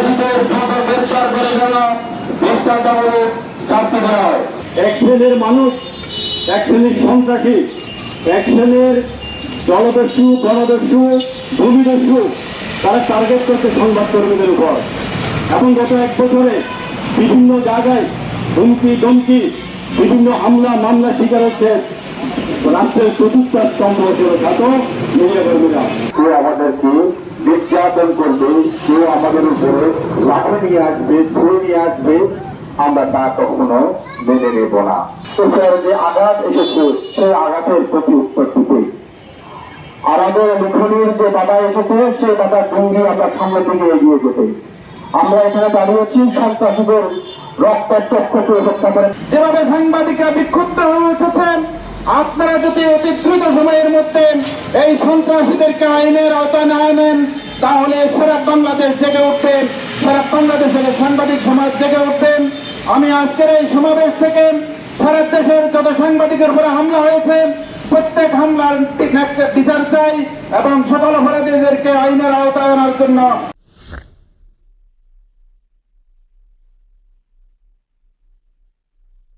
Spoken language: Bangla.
সন্ত্রাসীদের করে যেন দৃষ্টান্তমূলক শাস্তি দেওয়া হয় এক শ্রেণির মানুষ এক শ্রেণির সন্ত্রাসী এক শ্রেণির জলদস্যু গণদস্যু ভূমিদস্যু তারা টার্গেট করছে সংবাদকর্মীদের উপর। এবং গত এক বছরে বিভিন্ন জায়গায় হুমকি দমকি বিভিন্ন হামলা মামলা শিকার হচ্ছে। রাষ্ট্রের চতুর্থ স্তম্ভ হিসেবে খ্যাত মিডিয়া কর্মীরা। কেউ আমাদেরকে নির্যাতন করবে কেউ আমাদের নিয়ে আসবে ছুঁড়ে নিয়ে আসবে, আমরা তা কখনো মেনে নেব না। যে আঘাত এসেছে, সেই আঘাতের প্রতি উত্তর দিতে আমাদের লিখনির যে বাধা এসেছে, সেই বাধা ভঙ্গি আমরা সামনে থেকে এগিয়ে যেতে। আমরা এখানে দাঁড়িয়েছি, সন্ত্রাসীদের রক্তের চক্ষুকে হত্যা করে। যেভাবে সাংবাদিকরা বিক্ষুব্ধ হয়ে উঠেছেন, আপনারা যদি অতি দ্রুত সময়ের মধ্যে এই সন্ত্রাসীদেরকে আইনের আওতায় না আনেন, তাহলে সারা বাংলাদেশ জেগে উঠবেন সারা বাংলাদেশের সাংবাদিক সমাজ জেগে উঠবেন। আমি আজকের এই সমাবেশ থেকে সারা দেশের যত সাংবাদিকের উপরে হামলা হয়েছে, প্রত্যেক হামলার বিচার চাই এবং সকল অপরাধীদেরকে আইনের আওতায় আনার জন্য